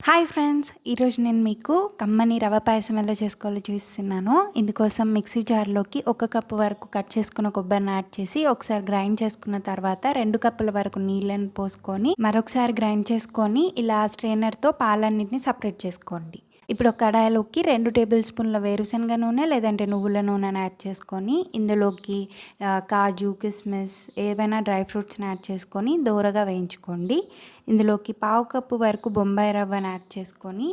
Hi friends ఈరోజు నేను మీకు కమ్మని రవ పాయసం ఎలా చేసుకోవాలో చూస్తున్నాను ఇందుకోసం మిక్సీ జార్లోకి ఒక కప్పు వరకు కట్ చేసుకున్న కొబ్బరిని యాడ్ చేసి ఒకసారి గ్రైండ్ చేసుకున్న తర్వాత రెండు కప్పుల వరకు నీళ్ళని పోసుకొని మరొకసారి గ్రైండ్ చేసుకొని ఇలా స్ట్రైనర్తో పాలన్నింటిని సపరేట్ చేసుకోండి. ఇప్పుడు ఒక కడాయిలోకి రెండు టేబుల్ స్పూన్ల వేరుశనగ నూనె లేదంటే నువ్వుల నూనెని యాడ్ చేసుకొని ఇందులోకి కాజు కిస్మిస్ ఏవైనా డ్రై ఫ్రూట్స్ని యాడ్ చేసుకొని దూరగా వేయించుకోండి. ఇందులోకి పావు కప్పు వరకు బొంబాయి రవ్వను యాడ్ చేసుకొని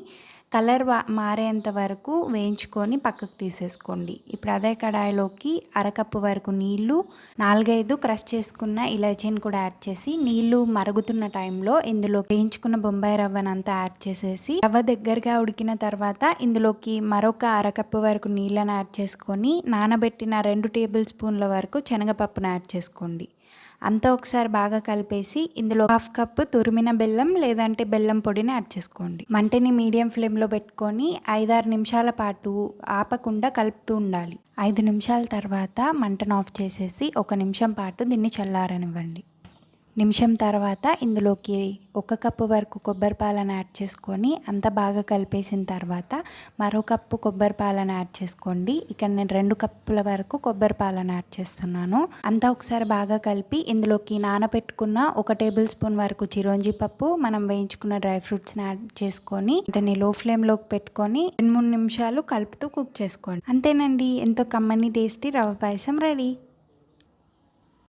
కలర్ మారేంత వరకు వేయించుకొని పక్కకు తీసేసుకోండి. ఇప్పుడు అదే కడాయిలోకి అరకప్పు వరకు నీళ్ళు నాలుగైదు క్రష్ చేసుకున్న ఇలాచీని కూడా యాడ్ చేసి నీళ్ళు మరుగుతున్న టైంలో ఇందులో వేయించుకున్న బొంబాయి రవ్వను అంతా యాడ్ చేసేసి రవ్వ దగ్గరగా ఉడికిన తర్వాత ఇందులోకి మరొక అరకప్పు వరకు నీళ్ళను యాడ్ చేసుకొని నానబెట్టిన రెండు టేబుల్ స్పూన్ల వరకు శనగపప్పును యాడ్ చేసుకోండి. అంతా ఒకసారి బాగా కలిపేసి ఇందులో హాఫ్ కప్ తురిమిన బెల్లం లేదంటే బెల్లం పొడిని యాడ్ చేసుకోండి. మంటని మీడియం ఫ్లేమ్లో పెట్టుకొని ఐదారు నిమిషాల పాటు ఆపకుండా కలుపుతూ ఉండాలి. ఐదు నిమిషాల తర్వాత మంటను ఆఫ్ చేసేసి ఒక నిమిషం పాటు దీన్ని చల్లారనివ్వండి. నిమిషం తర్వాత ఇందులోకి ఒక కప్పు వరకు కొబ్బరి పాలను యాడ్ చేసుకొని అంతా బాగా కలిపేసిన తర్వాత మరో కప్పు కొబ్బరి పాలను యాడ్ చేసుకోండి. ఇక్కడ నేను రెండు కప్పుల వరకు కొబ్బరి పాలను యాడ్ చేస్తున్నాను. అంతా ఒకసారి బాగా కలిపి ఇందులోకి నానబెట్టుకున్న ఒక టేబుల్ స్పూన్ వరకు చిరోంజి పప్పు మనం వేయించుకున్న డ్రై ఫ్రూట్స్ని యాడ్ చేసుకొని వాటిని లో ఫ్లేమ్లోకి పెట్టుకొని రెండు మూడు నిమిషాలు కలుపుతూ కుక్ చేసుకోండి. అంతేనండి. ఎంతో కమ్మని టేస్టీ రవ్వ పాయసం రెడీ.